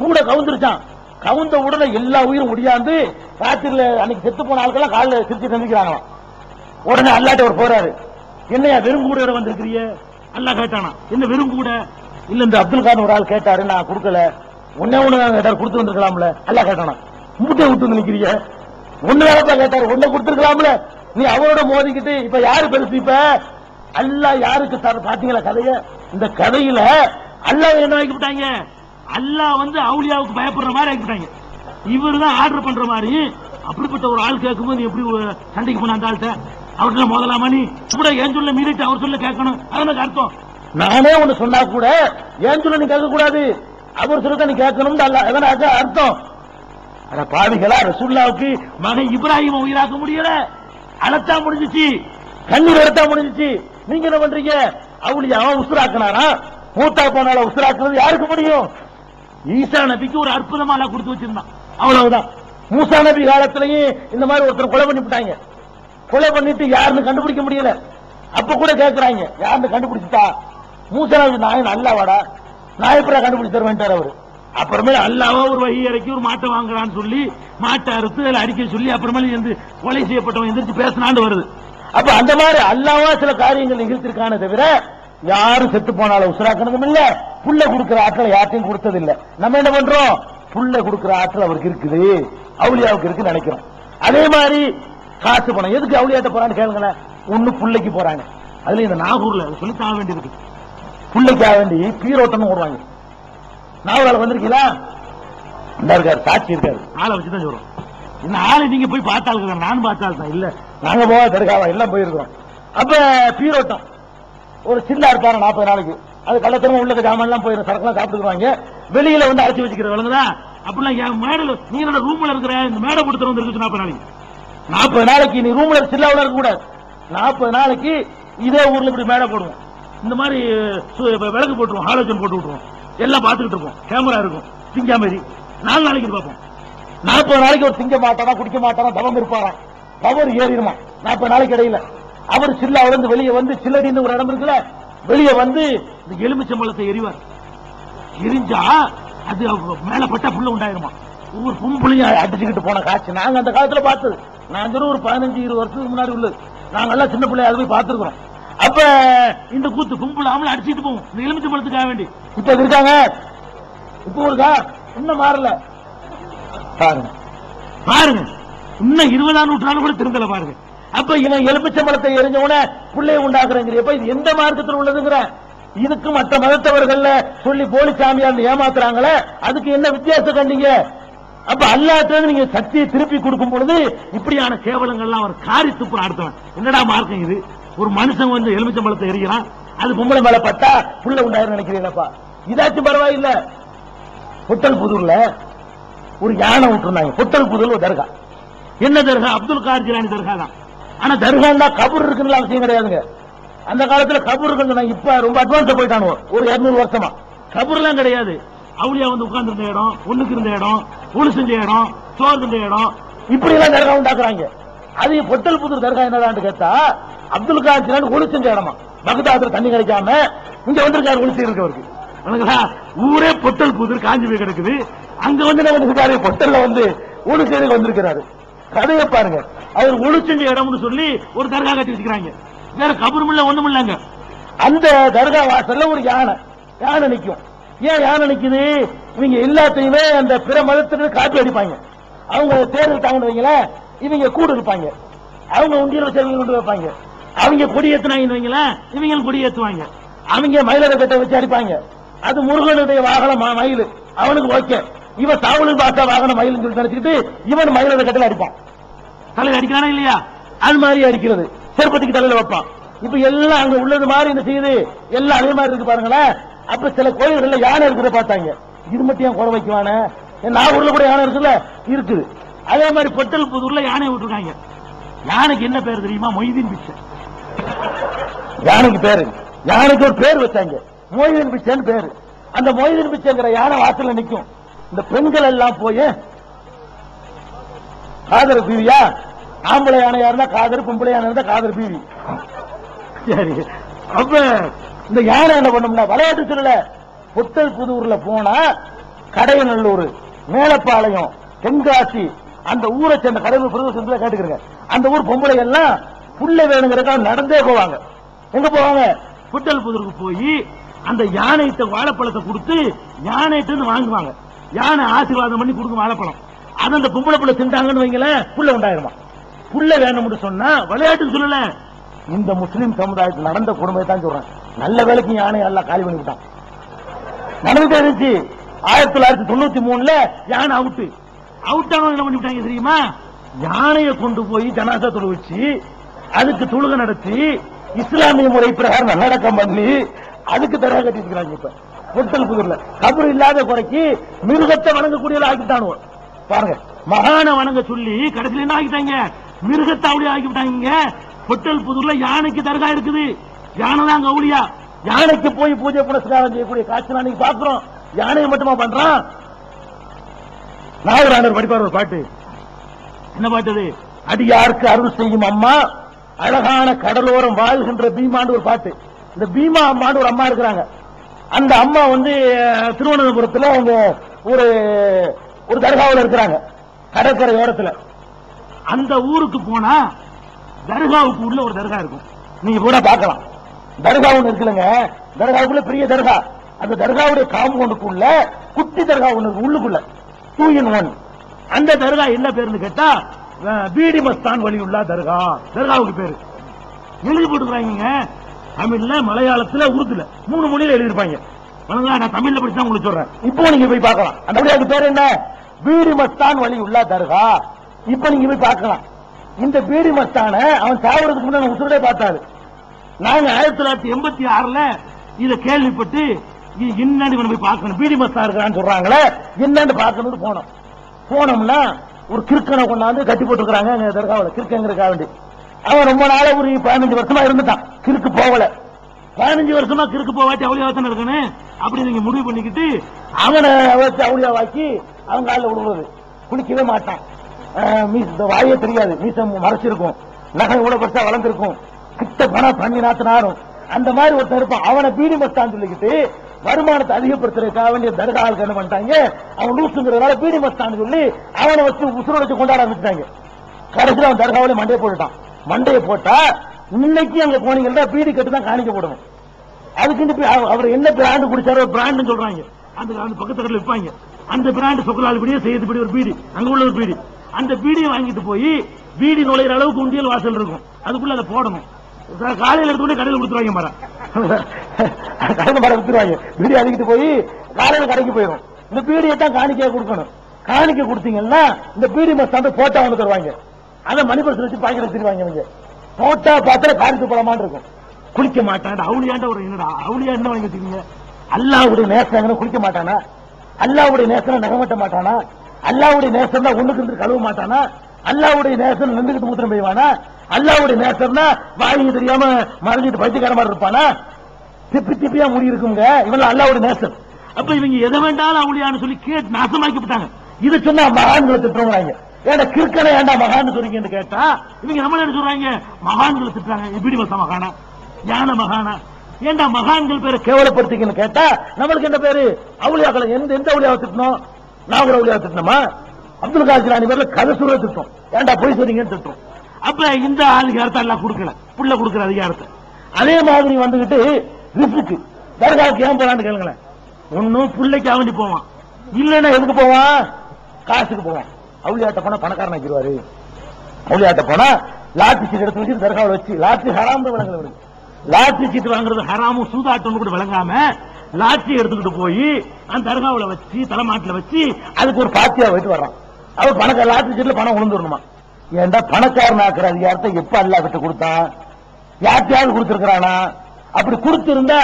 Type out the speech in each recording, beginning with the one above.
கூட கவுந்துருச்சான். கவுந்த உடனே எல்லா உயிரும் ஒடியாந்து ராத்திரில அன்னைக்கு செத்து போன ஆட்கள்லாம் காலில் சிரிச்சு சந்திக்கிறாங்களாம் உடனே அல்லாட்ட அவர் போறாரு. என்னையா வெறும் கூட வந்திருக்கிறிய அல்லா கேட்டானா என்ன வெறும் கூட? இல்ல இந்த அப்துல் கான் ஒரு ஆள் கேட்டாரு நான் கொடுக்கல. ஒன்னே ஒண்ணு கேட்டாரு கொடுத்து வந்திருக்கலாம்ல? அல்லா கேட்டானா மூட்டை விட்டு வந்து நிக்கிறிய ஒண்ணு வேலைப்பா கேட்டாரு. ஒன்ன கொடுத்துருக்கலாம்ல? நீ அவரோட மோதிக்கிட்டு இப்ப யாரு பெருசு இப்ப? அல்லா யாருக்கு பாத்தீங்களா கதைய? இந்த கதையில அல்லாஹ் என்ன ஆக்கிவிட்டாங்க அல்லாஹ் வந்து அவுளியாவுக்கு பயப்படுற மாதிரி ஆக்கிவிட்டாங்க இவர் தான் ஆர்டர் பண்ற மாதிரி. அப்படிப்பட்ட ஒரு ஆள் கேட்கும்போது எப்படி ஒரு சண்டைக்கு போன அந்த ஆள்கிட்ட அவர்கிட்ட மோதலாமா நீ? கூட ஏன் சொல்ல மீறிட்டு அவர் சொல்ல கேட்கணும். அது எனக்கு அர்த்தம். நானே ஒண்ணு சொன்னா கூட ஏன் சொல்ல நீ கேட்க கூடாது அவர் சொல்ல நீ கேட்கணும் அர்த்தம். அட பாவிகளா ரசூல்லாவுக்கு மகன் இப்ராஹிம் உயிராக்க முடியல. அழத்தா முடிஞ்சிச்சு. கண்ணீர் எடுத்தா முடிஞ்சிச்சு. நீங்க என்ன பண்றீங்க? அவளுக்கு அவன் உசுராக்கினாரா? மூத்தா போனால உசுராக்குறது யாருக்கு முடியும்? ஈசா நபிக்கு ஒரு அற்புதமா அற்புதமால கொடுத்து வச்சிருந்தான். அவ்வளவுதான். மூசா நபி காலத்திலையும் இந்த மாதிரி ஒருத்தர் கொலை பண்ணி விட்டாங்க கொலை பண்ணிட்டு யாருன்னு கண்டுபிடிக்க முடியல. அப்ப கூட கேட்கிறாங்க யாருன்னு கண்டுபிடிச்சிட்டா? மூசா நபி நாயன் அல்லாவாடா நாயப்பரா எப்படா கண்டுபிடிச்சு தருவேன்ட்டார் அவரு. அப்புறமேல அல்லாவா ஒரு வகி இறக்கி ஒரு மாட்டை வாங்குறான்னு சொல்லி மாட்டை அறுத்து அதில் அறிக்கை சொல்லி அப்புறமேல இருந்து கொலை செய்யப்பட்டவன் எந்திரிச்சு பேசினான்னு வருது. அப்ப அந்த மாதிரி அல்லாவா சில காரியங்கள் நிகழ்த்திருக்கானே தவிர யாரும் செத்து போனாலும் உசுராக்கணும் இல்ல. புள்ள கொடுக்கிற ஆற்றல் யார்ட்டையும் கொடுத்தது இல்ல நம்ம என்ன பண்றோம்? புள்ள கொடுக்கிற ஆற்றல் அவருக்கு இருக்குது. அவுளியாவுக்கு இருக்குன்னு நினைக்கிறோம். அதே மாதிரி காசு பணம். எதுக்கு அவுளியாட்ட போறான்னு கேளுங்களேன். ஒண்ணு புள்ளைக்கு போறாங்க. அதுல இந்த நாகூர்ல சொல்லி தாழ வேண்டியிருக்கு ஆக வேண்டி பீரோட்டம்னு ஓடுவாங்க. நாகூரால வந்திருக்கீங்களா? இந்த இருக்காரு சாட்சி இருக்காரு. ஆளை வச்சுதான் சொல்றோம். இந்த ஆளை நீங்க போய் பார்த்தாலும் நான் பார்த்தாலும் இல்ல நாங்க போவா தருகாவா எல்லாம் போயிருக்கிறோம். அப்ப பீரோட்டம். ஒரு சின்ன இருப்பாரு நாற்பது நாளைக்கு. அது கள்ளத்தனமா உள்ள ஜாமான் எல்லாம் போயிடும் சரக்குலாம் சாப்பிட்டுக்குவாங்க. வெளியில வந்து அரைச்சி வச்சுக்கிற விளங்குதா அப்படிலாம் என் மேடல நீ என்னோட ரூம்ல இருக்கிற? இந்த மேடை கொடுத்துட்டு வந்துருக்கு நாற்பது நாளைக்கு. நாற்பது நாளைக்கு நீ ரூம்ல சில்லாவில் இருக்க கூடாது நாற்பது நாளைக்கு இதே ஊர்ல இப்படி மேடை போடுவோம். இந்த மாதிரி விளக்கு போட்டுருவோம் ஹாலோஜன் போட்டு விட்டுருவோம். எல்லாம் பார்த்துக்கிட்டு இருப்போம். கேமரா இருக்கும். திங்கா மாதிரி நாலு நாளைக்கு பார்ப்போம். நாற்பது நாளைக்கு ஒரு திங்க மாட்டானா குடிக்க மாட்டானா தவம் இருப்பாராம் பவர் ஏறிடுமா. நாற்பது நாளைக்கு இடையில. அவர் சில்லாவில இருந்து வெளியே வந்து சில்லடின்னு ஒரு இடம் இருக்குல்ல வெளியே வந்து இந்த எலுமிச்சம்பழத்தை எரிவார் எரிஞ்சா அது மேல பட்ட புள்ள உண்டாயிருமா? ஒவ்வொரு பொம்பளையும் அடிச்சுக்கிட்டு போன காட்சி. நாங்க அந்த காலத்துல பார்த்தது. நாங்க ஒரு பதினஞ்சு இருபது வருஷத்துக்கு முன்னாடி உள்ளது. நாங்க எல்லாம் சின்ன பிள்ளைய போய் பார்த்திருக்கிறோம். அப்ப இந்த கூத்து கும்பல் அவங்கள அடிச்சுட்டு போவோம் இந்த எலுமிச்சை பழத்துக்காக வேண்டி. இப்ப இருக்காங்க? இப்போ இருக்கா? இன்னும் மாறல. பாருங்க. பாருங்க. இன்னும் இருபதாம் நூற்றாண்டு கூட திருந்தல பாருங்க. அப்ப இவன் எலுமிச்சம்பழத்தை எரிஞ்ச உடனே பிள்ளைய உண்டாக்குறேங்கிற இது எந்த மார்க்கத்தில் உள்ளதுங்கிற? இதுக்கு மற்ற மதத்தவர்கள்ல சொல்லி போலி சாமியார் ஏமாத்துறாங்களே? அதுக்கு என்ன வித்தியாசம் கண்டீங்க? அப்ப அல்லாத்திலிருந்து நீங்க சக்தியை திருப்பி கொடுக்கும் பொழுது இப்படியான கேவலங்கள்லாம் அவர் காரி துப்புற அடுத்தவன் என்னடா மார்க்கம் இது? ஒரு மனுஷன் வந்து எலுமிச்சம்பழத்தை எரிகிறான் அது பொம்பளை மேல பட்டா புள்ள உண்டாயிரம் நினைக்கிறீங்களப்பா? இதாச்சும் பரவாயில்ல. புத்தல் புதூர்ல ஒரு யானை விட்டுருந்தாங்க. புத்தல் புதூர் ஒரு தர்கா. என்ன தர்கா? அப்துல் கார் ஜிலானி தர்கா தான். ஆனா தர்காண்டா கபூர் இருக்குன்னு அவசியம் கிடையாதுங்க. அந்த காலத்துல கபூர் இருக்குன்னு இப்ப ரொம்ப அட்வான்ஸா போயிட்டானு ஒரு 200 வருஷமா. கபூர்லாம் கிடையாது. அவளியா வந்து உட்கார்ந்து இருந்த இடம் ஒண்ணுக்கு இருந்த இடம் ஒளி செஞ்ச இடம் சோறு இருந்த இடம். இப்படி எல்லாம் தர்கா உண்டாக்குறாங்க. அது பொட்டல் புதூர் தர்கா என்னடான்னு கேட்டா அப்துல் கார் ஒளி செஞ்ச இடமா. பகதாதுல தண்ணி கிடைக்காம இங்க வந்திருக்காரு ஒளி செய்யறவருக்கு வணக்கங்களா? ஊரே பொட்டல் புதூர் காஞ்சி போய் கிடக்குது. அங்க வந்து என்ன பண்ணிருக்காரு பொட்டல்ல வந்து ஒளி செய்து வந்திருக்கிறாரு. கதையை பாருங்க. அவர் ஒளி இடம்னு சொல்லி ஒரு தர்கா கட்டி வச்சுக்கிறாங்க. வேற கபரும் இல்ல ஒண்ணும் இல்லைங்க. அந்த தர்கா வாசல்ல ஒரு யானை. யானை நிற்கும் ஏன் யானை நிக்குது? இவங்க எல்லாத்தையுமே அந்த பிற மதத்திற்கு காப்பி அடிப்பாங்க. அவங்க தேர் இருக்காங்கன்னு வைங்களேன் இவங்க கூடு இருப்பாங்க. அவங்க உண்டியல் வச்சு கொண்டு வைப்பாங்க. அவங்க கொடி ஏத்துனாங்கன்னு வைங்களேன் இவங்க கொடி ஏத்துவாங்க. அவங்க மயிலரை கட்ட வச்சு அடிப்பாங்க. அது முருகனுடைய வாகனம் மயில். அவனுக்கு ஓகே. இவன் தாவலுக்கு பார்த்தா வாகனம் மயில்னு சொல்லி நினைச்சிட்டு இவன் மயிலரை கட்டில அடிப்பான். தலையில அடிக்கிறானா இல்லையா? அது மாதிரி அடிக்கிறது. செருப்பத்துக்கு தலையில வைப்பான். இப்ப எல்லாம் அங்க உள்ளது மாதிரி என்ன செய்யுது. எல்லாம் அதே மாதிரி இருக்கு பாருங்களேன் அப்ப சில கோயில்கள்ல யானை இருக்கிறத பார்த்தாங்க. இது மட்டும் ஏன் குறை வைக்குவானே? நாகூர்ல கூட யானை இருக்குல்ல இருக்குது. அதே மாதிரி பொட்டல் புதூர்ல யானை விட்டுருக்காங்க. யானைக்கு என்ன பேர் தெரியுமா? மொய்தீன் பிச்சை. யானைக்கு பேரு. யானைக்கு ஒரு பேர் வச்சாங்க. மொய்தீன் பிச்சைன்னு பேரு. அந்த மொய்தீன் பிச்சைங்கிற யானை வாசல்ல நிக்கும். இந்த பெண்கள் எல்லாம் போய் காதல பீவியா? ஆம்பளை யானையா இருந்தா காதர் பொம்பளை யானை இருந்தா காதர் பீவி. சரி அப்ப இந்த யானை என்ன பண்ணும்னா விளையாட்டு சொல்லல புத்தல் புதூர்ல போனா கடையநல்லூர் மேலப்பாளையம் தென்காசி அந்த ஊரை சேர்ந்த கடலூர் பிரதேசத்துல கேட்டுக்கிறங்க. அந்த ஊர் பொம்பளை எல்லாம் புள்ள வேணுங்கிறதுக்காக நடந்தே போவாங்க. எங்க போவாங்க? புத்தல் புதூருக்கு போய் அந்த யானைகிட்ட வாழைப்பழத்தை கொடுத்து யானைகிட்ட இருந்து வாங்குவாங்க. யானை ஆசீர்வாதம் பண்ணி கொடுக்கும் வாழைப்பழம். அது அந்த பொம்பளை பிள்ளை திண்டாங்கன்னு வைங்களேன் புள்ள உண்டாயிருமா? புள்ள வேணும்னு சொன்னா விளையாட்டு சொல்லல. இந்த முஸ்லிம் சமுதாயத்தில் நடந்த கொடுமை தான் சொல்றேன். நல்ல வேலைக்கு யானை எல்லாம் காலி பண்ணிவிட்டான். நடந்துட்டே இருந்துச்சு. ஆயிரத்தி தொள்ளாயிரத்தி தொண்ணூத்தி மூணுல யானை அவுட்டு அவுட் ஆனவங்க என்ன பண்ணிவிட்டாங்க தெரியுமா? யானையை கொண்டு போய் ஜனாசா தொழு வச்சு அதுக்கு தொழுகை நடத்தி இஸ்லாமிய முறை பிரகாரம் நல்லடக்கம் பண்ணி அதுக்கு தரா கட்டிருக்கிறாங்க இப்ப. பொட்டல் புதூர்ல. கபர் இல்லாத குறைக்கு மிருகத்தை வணங்கக்கூடிய ஆக்கிட்டானுவோம் பாருங்க. மகான வணங்க சொல்லி கடைசியில் என்ன ஆகிட்டாங்க? மிருகத்தை ஆக்கி விட்டாங்க. பொட்டல் புதூர்ல யானைக்கு தர்கா இருக்குது. யானை தான் கவுளியா? யானைக்கு போய் பூஜை புனஸ்காரம் செய்யக்கூடிய காட்சி நான் பாக்குறோம் யானையை மட்டுமா பண்றான்? நாகராணர் படிப்பார் ஒரு பாட்டு. என்ன பாட்டு அடியாருக்கு அருள் செய்யும் அம்மா? அழகான கடலோரம் வாழ்கின்ற பீமாண்டு ஒரு பாட்டு. இந்த பீமா அம்மாண்டு ஒரு அம்மா இருக்கிறாங்க. அந்த அம்மா வந்து திருவனந்தபுரத்துல அவங்க ஒரு ஒரு தர்காவில் இருக்கிறாங்க. கடற்கரை ஓரத்துல. அந்த ஊருக்கு போனா தர்காவுக்கு உள்ள ஒரு தர்கா இருக்கும். நீங்க கூட பார்க்கலாம். தர்கா ஒண்ணு இருக்குல்லங்க. தர்காவுக்குள்ள பெரிய தர்கா. அந்த தர்காவுடைய காம்பவுண்டுக்குள்ள குட்டி தர்கா ஒண்ணு இருக்கு உள்ளுக்குள்ள. டூ இன் ஒன் அந்த தர்கா என்ன பேருன்னு கேட்டா பீடி மஸ்தான் வழியுள்ள தர்கா. தர்காவுக்கு பேரு. எழுதி போட்டுக்கிறாங்க தமிழ்ல மலையாளத்துல உருதுல. மூணு மொழியில எழுதிருப்பாங்க நான் தமிழ்ல படிச்சா உங்களுக்கு சொல்றேன். இப்போ நீங்க போய் பார்க்கலாம். அந்த வழியாக்கு பேர் என்ன? பீடி மஸ்தான் வழி உள்ள தர்கா. இப்ப நீங்க போய் பார்க்கலாம். இந்த பீடி மஸ்தான அவன் சாவறதுக்கு முன்னாடி உசுரே பார்த்தாரு. நாங்க ஆயிரத்தி தொள்ளாயிரத்தி எண்பத்தி ஆறுல இத கேள்விப்பட்டு இது என்னன்னு இவனை போய் பார்க்கணும் பீடி மஸ்தா இருக்கிறான்னு சொல்றாங்களே என்னன்னு பார்க்கணும்னு போனோம். போனோம்னா ஒரு கிறுக்கனை கொண்டாந்து கட்டி போட்டுக்கிறாங்க எங்க தர்காவில் கிறுக்கங்கிறக்காக வேண்டி. அவன் ரொம்ப நாளா ஒரு பதினஞ்சு வருஷமா இருந்துட்டான் கிறுக்கு போகல. பதினஞ்சு வருஷமா கிறுக்கு போவாட்டி அவளியா தானே இருக்கணும்? அப்படி நீங்க முடிவு பண்ணிக்கிட்டு அவனை வச்சு அவளியாவாக்கி அவன் காலில் விடுறது குளிக்கவே மாட்டான். வாயே தெரியாது. மீசம் மறைச்சிருக்கும். நகை கூட பெருசா வளர்ந்துருக்கும். கிட்ட பணம் பண்ணி நாத்தினாரும். அந்த மாதிரி ஒருத்தன் இருப்பான். அவனை பீடி மஸ்தான் சொல்லிக்கிட்டு வருமானத்தை அதிகப்படுத்துறதுக்காக வேண்டிய தர்காவுக்கு என்ன பண்ணிட்டாங்க? அவன் லூசுங்கிறதுனால பீடி மஸ்தான் சொல்லி அவனை வச்சு உசுர வச்சு கொண்டாட ஆரம்பிச்சிட்டாங்க. கடைசியில் அவன் தர்காவில மண்டையை போட்டுட்டான். மண்டையை போட்டா இன்னைக்கு அங்க போனீங்கன்னா பீடி கட்டு தான் காணிக்க போடணும் அதுக்கு அவ- அவர் என்ன பிராண்ட் குடிச்சாரோ பிராண்ட் சொல்றாங்க. அந்த அந்த பக்கத்து கடையில் விற்பாங்க. அந்த பிராண்ட் சொக்கலால் இப்படியே செய்யறதுபடி ஒரு பீடி. அங்க உள்ள ஒரு பீடி. அந்த பீடியை வாங்கிட்டு போய் பீடி நுழையிற அளவுக்கு உண்டியல் வாசல் இருக்கும். அதுக்குள்ள அதை போடணும். காலையில எடுத்து கடையில் கொடுத்துருவாங்க மரம் கடையில் மரம் கொடுத்துருவாங்க. பீடி அடிக்கிட்டு போய் காலையில கடைக்கு போயிடும் இந்த பீடியை தான் காணிக்கையா கொடுக்கணும். காணிக்கை கொடுத்தீங்கன்னா இந்த பீடி மஸ்தாண்ட போட்டா வந்து தருவாங்க. அதை மணிபர்ஸ் வச்சு பாக்கெட் வச்சிருவாங்க இவங்க. போட்டா பார்த்தா காரித்து பழமான் இருக்கும். குளிக்க மாட்டான் அவளியாண்ட ஒரு என்னடா அவளியா என்ன வாங்கி வச்சுக்கீங்க. அல்லாவுடைய நேசம் குளிக்க மாட்டானா? அல்லாவுடைய நேசம் நகமட்ட மாட்டானா? அல்லாவுடைய நேசம் தான் ஒண்ணுக்கு இருந்து கழுவ மாட்டானா? அல்லாவுடைய நேசம் நின்றுகிட்டு மூத்திரம் பெய்வானா? அல்லாவுடைய நேசம்னா வாயிங்க தெரியாம மறைஞ்சிட்டு பைத்தியக்கார மாதிரி இருப்பானா? திப்பி திப்பியா முடி இருக்குங்க. இவங்க அல்லாவுடைய நேசம். அப்ப இவங்க எதை வேண்டாலும் அவளியான்னு சொல்லி கேட்டு நாசமாக்கிவிட்டாங்க இது சொன்னா மகான்களை திட்டுறாங்க. ஏன் கிற்கனை ஏண்டா மகான்னு சொல்றீங்கன்னு கேட்டா இவங்க நம்ம என்ன சொல்றாங்க? மகான்களை திட்டுறாங்க. எப்படி வச மகானா? ஞான மகானா? ஏன்டா மகான்கள் பேரை கேவலப்படுத்திக்கன்னு கேட்டா நம்மளுக்கு என்ன பேரு? அவளியாக்களை எந்த எந்த அவளியாவை திட்டணும்? நான் ஒரு திட்டமா அப்துல் காசிர் அணி பேர்ல கதை சொல்ல திட்டம். ஏன்டா போய் சொல்றீங்கன்னு திட்டம். அப்ப இந்த அதிகாரத்தை எல்லாம் கொடுக்கல? புள்ள கொடுக்கிற அதிகாரத்தை. அதே மாதிரி வந்துகிட்டு ரிஸ்க்கு தர்காவுக்கு ஏன் போறான்னு கேளுங்களேன். ஒன்னும் பிள்ளைக்கு அவண்டி போவான். இல்லைன்னா எதுக்கு போவான்? காசுக்கு போவான். அவுளியாட்ட போனா பணக்காரன் ஆக்கிடுவாரு. அவுளியாட்ட போனா லாட்ரி சீட் எடுத்து வச்சு தர்காவில் வச்சு லாட்ரி ஹராம் தான் விளங்கல இவனுக்கு. சீட் வாங்குறது ஹராமும் சூதாட்டம் கூட விளங்காம லாட்சி எடுத்துக்கிட்டு போய் அந்த தர்காவில் வச்சு தலைமாட்டில் வச்சு அதுக்கு ஒரு பாத்தியா போயிட்டு வர்றான். அவர் பணக்கார லாட்சி சீட்ல பணம் விழுந்துடணுமா ஏன்டா பணக்காரன் ஆக்குற அதிகாரத்தை எப்ப அல்லா கிட்ட கொடுத்தான்? யார்கிட்டயாவது கொடுத்திருக்கிறானா? அப்படி கொடுத்திருந்தா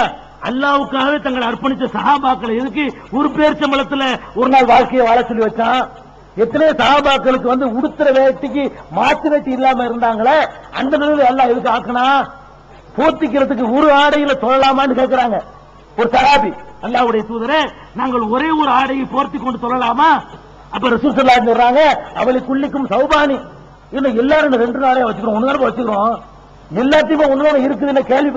அல்லாவுக்காகவே தங்களை அர்ப்பணிச்ச சகாபாக்களை எதுக்கு ஒரு பேர் சம்பளத்துல ஒரு நாள் வாழ்க்கையை வாழ சொல்லி வச்சான்? எத்தனை சகாபாக்களுக்கு வந்து உடுத்துற வேட்டிக்கு மாற்று வேட்டி இல்லாம இருந்தாங்களே அந்த நிலையில எல்லாம் எதுக்கு ஆக்கினா? போத்திக்கிறதுக்கு ஒரு ஆடையில தொழலாமான்னு கேட்கிறாங்க ஒரு சராபி அல்லாவுடைய தூதரே நாங்கள் ஒரே ஒரு ஆடையை போர்த்தி கொண்டு தொழலாமா அப்ப ரிசூசல்லா ஸல்லல்லாஹு சொல்றாங்க அவளுக்குள்ளிக்கும் சௌபானி. இன்னும் எல்லாரும் ரெண்டு நாளே வச்சுக்கிறோம் ஒன்னு வச்சுக்கிறோம்? எல்லாத்தையுமே ஒன்னு இருக்குதுன்னு கேள்வி